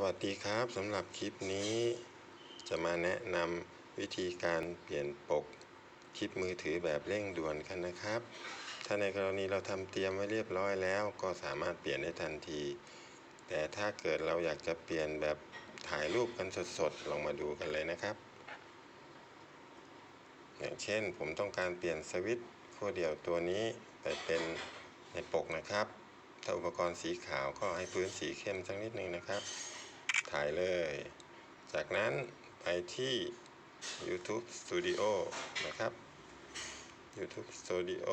วัสดีครับสำหรับคลิปนี้ จะมาแนะนำวิธีการเปลี่ยนปกคลิปมือถือแบบเร่งด่วนกันนะครับ ถ้าในกรณีเราทำเตรียมไว้เรียบร้อยแล้ว ก็สามารถเปลี่ยนได้ทันที แต่ถ้าเกิดเราอยากจะเปลี่ยนแบบถ่ายรูปกันสดๆลองมาดูกันเลยนะครับ อย่างเช่นผมต้องการเปลี่ยนสวิตช์ขั้วเดี่ยวตัวนี้ไปเป็นในปกนะครับถ้าอุปกรณ์สีขาวก็ให้พื้นสีเข้มสักนิดนึงนะครับ ถ่ายเลย จากนั้นไปที่ YouTube Studio นะครับ YouTube Studio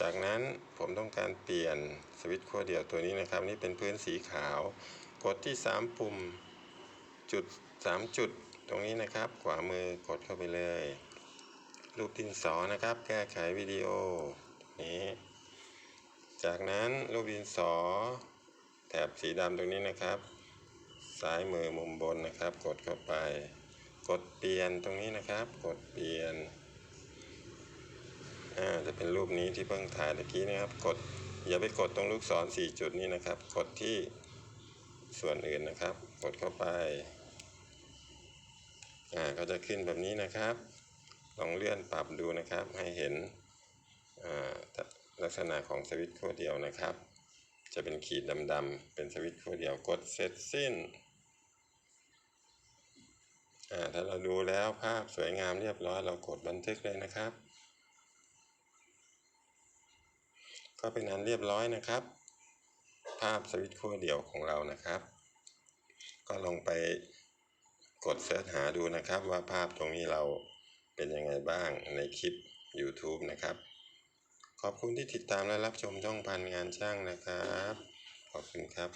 จากนั้นผมต้องการเปลี่ยนสวิตช์ขั้วเดี่ยวตัวนี้นะครับ นี่เป็นพื้นสีขาว กดที่ 3 ปุ่มจุด 3 จุดตรงนี้นะครับ ขวามือกดเข้าไปเลย รูปดินสอนะครับ แก้ไขวิดีโอตรงนี้ จากนั้นรูปดินสอ แถบสีดำตรงนี้นะครับ ซ้ายมือมุมบนนะครับ กดเข้าไป กดเปลี่ยนตรงนี้นะครับ กดเปลี่ยนอ่าจะเป็นรูปนี้ที่เพิ่งถ่ายตะกี้นะครับ กดอย่าไปกดตรงลูกศรสี่จุดนี้นะครับ กดที่ส่วนอื่นนะครับ กดเข้าไปอ่าก็จะขึ้นแบบนี้นะครับ ลองเลื่อนปรับดูนะครับให้เห็นอ่าลักษณะของสวิตช์ขั้วเดียวนะครับ จะเป็นขีดดำๆเป็นสวิตช์ขั้วเดียวกดเสร็จสิ้น ถ้าเราดูแล้วภาพสวยงามเรียบร้อยเรากดบันทึกเลยนะครับ ก็เป็นอันเรียบร้อยนะครับ ภาพสวิตช์ขั้วเดียวของเรานะครับ ก็ลองไปกดเสิร์ชหาดูนะครับว่าภาพตรงนี้เราเป็นยังไงบ้างในคลิป YouTube นะครับ ขอบคุณที่ติดตามและรับชมช่องพันงานช่างนะครับ ขอบคุณครับ